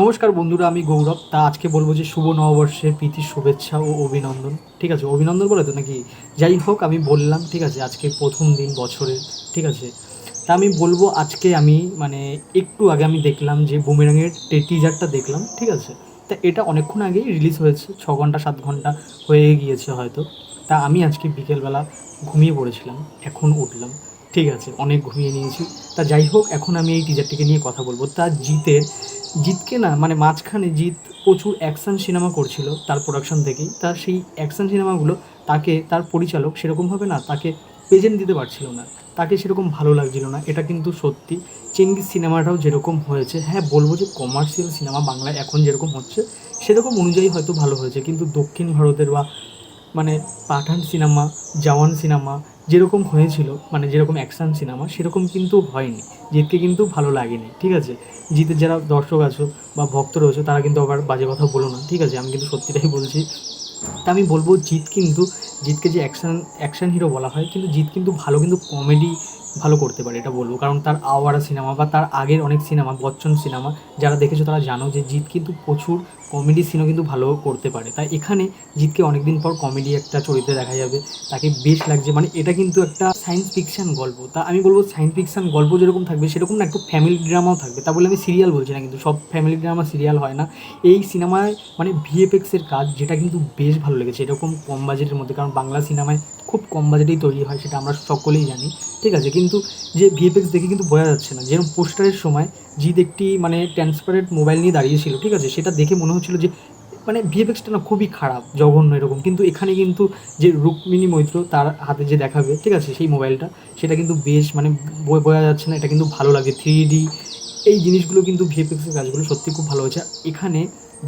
নমস্কার বন্ধুরা, আমি গৌরব। তা আজকে বলব যে শুভ নববর্ষের প্রীতির শুভেচ্ছা ও অভিনন্দন। ঠিক আছে, অভিনন্দন বলে তো নাকি? যাই হোক, আমি বললাম, ঠিক আছে আজকে প্রথম দিন বছরের, ঠিক আছে। তা আমি বলব আজকে আমি মানে একটু আগে আমি দেখলাম যে বুমেরাঙের টিজারটা দেখলাম, ঠিক আছে। তা এটা অনেকক্ষণ আগেই রিলিজ হয়েছে, ছ ঘণ্টা, সাত ঘণ্টা হয়ে গিয়েছে হয়তো। তা আমি আজকে বিকেলবেলা ঘুমিয়ে পড়েছিলাম, এখন উঠলাম। ঠিক আছে, অনেক ঘুমিয়ে নিয়েছি। তা যাই হোক, এখন আমি এই টিজারটিকে নিয়ে কথা বলব। তা জিতের, জিতকে না মানে মাঝখানে জিত প্রচুর অ্যাকশন সিনেমা করছিল, তার প্রোডাকশন থেকেই। তা সেই অ্যাকশন সিনেমাগুলো তাকে, তার পরিচালক সেরকমভাবে না, তাকে প্রেজেন্ট দিতে পারছিল না। তাকে সেরকম ভালো লাগছিল না, এটা কিন্তু সত্যি। চেঙ্গিস সিনেমাটাও যেরকম হয়েছে হ্যাঁ বলব যে কমার্শিয়াল সিনেমা বাংলায় এখন যেরকম হচ্ছে, সেরকম অনুযায়ী হয়তো ভালো হয়েছে। কিন্তু দক্ষিণ ভারতের বা মানে পাঠান সিনেমা, জওয়ান সিনেমা যেরকম হয়েছিল মানে যেরকম অ্যাকশান সিনেমা সেরকম কিন্তু হয়নি। জিতকে কিন্তু ভালো লাগেনি, ঠিক আছে? জিতের যারা দর্শক আছো বা ভক্ত রয়েছে, তারা কিন্তু আবার বাজে কথা বলো না, ঠিক আছে? আমি কিন্তু সত্যিটাই বলছি। তা আমি বলব জিত কিন্তু, জিতকে যে অ্যাকশান অ্যাকশান হিরো বলা হয়, কিন্তু জিত কিন্তু ভালো কিন্তু কমেডি ভালো করতে পারে, এটা বলব। কারণ তার আওয়ারা সিনেমা বা তার আগের অনেক সিনেমা, বচ্চন সিনেমা, যারা দেখেছ তারা জানো যে জিত কিন্তু প্রচুর কমেডি সিনও কিন্তু ভালো করতে পারে। তাই এখানে জিতকে অনেকদিন পর কমেডি একটা চরিত্রে দেখা যাবে। তাকে বেশ লাগছে। মানে এটা কিন্তু একটা সায়েন্স ফিকশন গল্প। তা আমি বলব সায়েন্স ফিকশন গল্প যেরকম থাকবে, সেরকম না, একটু ফ্যামিলি ড্রামাও থাকবে। তা বলে আমি সিরিয়াল বলছি না কিন্তু, সব ফ্যামিলি ড্রামা সিরিয়াল হয় না। এই সিনেমায় মানে ভিএফএক্সের কাজ যেটা কিন্তু বেশ ভালো লেগেছে, এরকম কম বাজেটের মধ্যে। কারণ বাংলা সিনেমায় খুব কম বাজেটেই তৈরি হয়, সেটা আমরা সকলেই জানি। ঠিক আছে, কিন্তু যে ভিএফএক্স দেখে কিন্তু বোঝা যাচ্ছে না। যেরকম পোস্টারের সময় জিৎ একটি মানে ট্রান্সপারেন্ট মোবাইল নিয়ে দাঁড়িয়েছিল, ঠিক আছে? সেটা দেখে মনে হচ্ছিল যে মানে ভিএফএক্সটা না খুবই খারাপ, জঘন্য এরকম। কিন্তু এখানে কিন্তু যে রুক্মিণী মৈত্র তার হাতে যে দেখাবে, ঠিক আছে? সেই মোবাইলটা সেটা কিন্তু বেশ মানে বোঝা যাচ্ছে না। এটা কিন্তু ভালো লাগে। থ্রি ডি এই জিনিসগুলো কিন্তু ভিএফএক্সের কাজগুলো সত্যি খুব ভালো হয়েছে। এখানে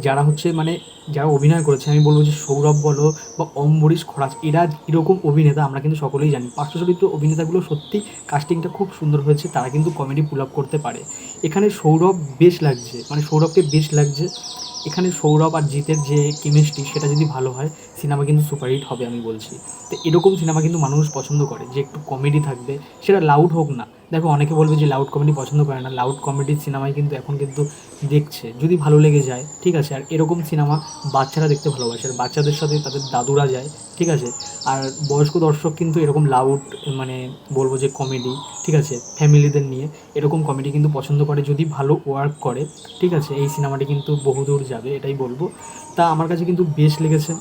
যারা হচ্ছে মানে যারা অভিনয় করেছে, আমি বলব যে সৌরভ বলো বা অম্বরীশ খরাজ, এরা এরকম অভিনেতা আমরা কিন্তু সকলেই জানি। পার্শ্ব চরিত্র অভিনেতাগুলো সত্যি কাস্টিংটা খুব সুন্দর হয়েছে, তারা কিন্তু কমেডি পুল আপ করতে পারে। এখানে সৌরভ বেশ লাগছে মানে সৌরভকে বেশ লাগছে। এখানে সৌরভ আর জিতের যে কেমিস্ট্রি সেটা যদি ভালো হয় সিনেমা কিন্তু সুপারহিট হবে আমি বলছি। তো এরকম সিনেমা কিন্তু মানুষ পছন্দ করে, যে একটু কমেডি থাকবে, সেটা লাউড হোক না। দেখো, অনেকে বলবে যে লাউড কমেডি পছন্দ করে না লাউড কমেডির সিনেমায় কিন্তু এখন কিন্তু দেখছে, যদি ভালো লেগে যায়, ঠিক আছে? আর এরকম সিনেমা বাচ্চারা দেখতে ভালোবাসে, আর বাচ্চাদের সাথে তাদের দাদুরা যায়, ঠিক আছে? আর বয়স্ক দর্শক কিন্তু এরকম লাউড মানে বলব যে কমেডি ঠিক আছে? ফ্যামিলিদের নিয়ে এরকম কমেডি কিন্তু পছন্দ করে, যদি ভালো ওয়ার্ক করে, ঠিক আছে? এই সিনেমাটি কিন্তু বহুদূর যাবে, এটাই বলব। তা আমার কাছে কিন্তু বেশ লেগেছে।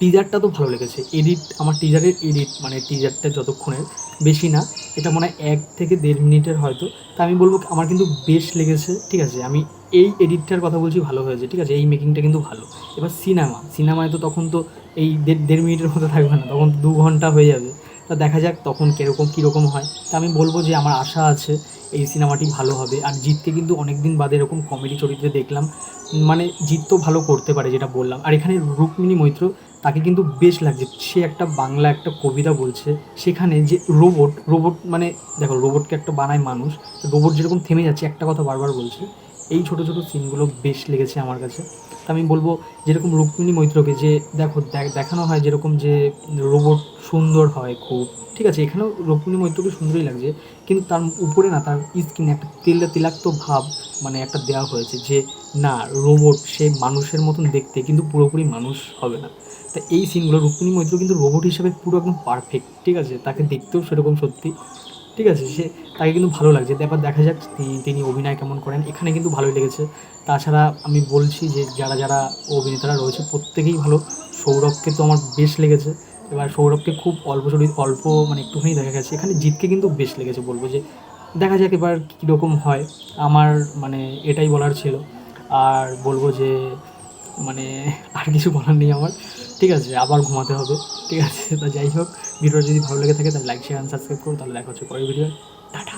টিজারটা তো ভালো লেগেছে। এডিট আমার টিজারের এডিট মানে টিজারটা যতক্ষণের বেশি না, এটা মনে হয় এক থেকে দেড় মিনিটের হয়তো। তা আমি বলব আমার কিন্তু বেশ লেগেছে, ঠিক আছে? আমি এই এডিটটার কথা বলছি ভালো হয়েছে, ঠিক আছে? এই মেকিংটা কিন্তু ভালো। এবার সিনেমা সিনেমায় তো তখন তো এই দেড় দেড় মিনিটের মতো থাকবে না, তখন দু ঘণ্টা হয়ে যাবে। তা দেখা যাক তখন কীরকম কীরকম হয়। তা আমি বলব যে আমার আশা আছে এই সিনেমাটি ভালো হবে। আর জিতকে কিন্তু অনেক দিন বাদে এরকম কমেডি চরিত্রে দেখলাম। মানে জিত তো ভালো করতে পারে যেটা বললাম। আর এখানে রুক্মিণী মৈত্র, তাকে কিন্তু বেশ লাগছে। সে একটা বাংলা একটা কবিতা বলছে। সেখানে যে রোবট রোবট মানে দেখো রোবটকে একটা বানায় মানুষ। রোবট যেরকম থেমে যাচ্ছে, একটা কথা বারবার বলছে। এই ছোটো ছোটো সিনগুলো বেশ লেগেছে আমার কাছে। আমি বলব, যেরকম রুক্মিণী মৈত্রকে যে, দেখ- দেখানো হয় যেরকম যে রোবট সুন্দর হয় খুব, ঠিক আছে? এখানেও রুক্মিণী মৈত্রকে সুন্দরই লাগছে, কিন্তু তার উপরে না, তার স্কিনে একটা তেল, তেলাক্ত ভাব মানে একটা দেওয়া হয়েছে যে, না রোবট সে মানুষের মতন দেখতে, কিন্তু পুরোপুরি মানুষ হবে না। তা এই সিনগুলো রুক্মিণী মৈত্র কিন্তু রোবট হিসেবে পুরো একদম পারফেক্ট ঠিক আছে? তাকে দেখতেও সেরকম সত্যি ঠিক আছে? সে তাকে কিন্তু ভালো লাগছে। এবার দেখা যাক তিনি অভিনয় কেমন করেন। এখানে কিন্তু ভালোই লেগেছে। তাছাড়া আমি বলছি যে, যারা যারা অভিনেতারা রয়েছে, প্রত্যেকেই ভালো। সৌরভকে তো আমার বেশ লেগেছে। এবার সৌরভকে খুব অল্প অল্প মানে একটুখানি দেখা গেছে। এখানে জিতকে কিন্তু বেশ লেগেছে বলব যে, দেখা যাক এবার কীরকম হয়। আমার মানে এটাই বলার ছিল। আর বলব যে মানে আর কিছু বলার নেই আমার। ঠিক আছে, আবার ঘুমাতে হবে। ঠিক আছে, তো যাই হোক, ভিডিওটা যদি ভালো লেগে থাকে তাহলে লাইক শেয়ার সাবস্ক্রাইব করো, তাহলে দেখা হচ্ছে পরের ভিডিও টাটা।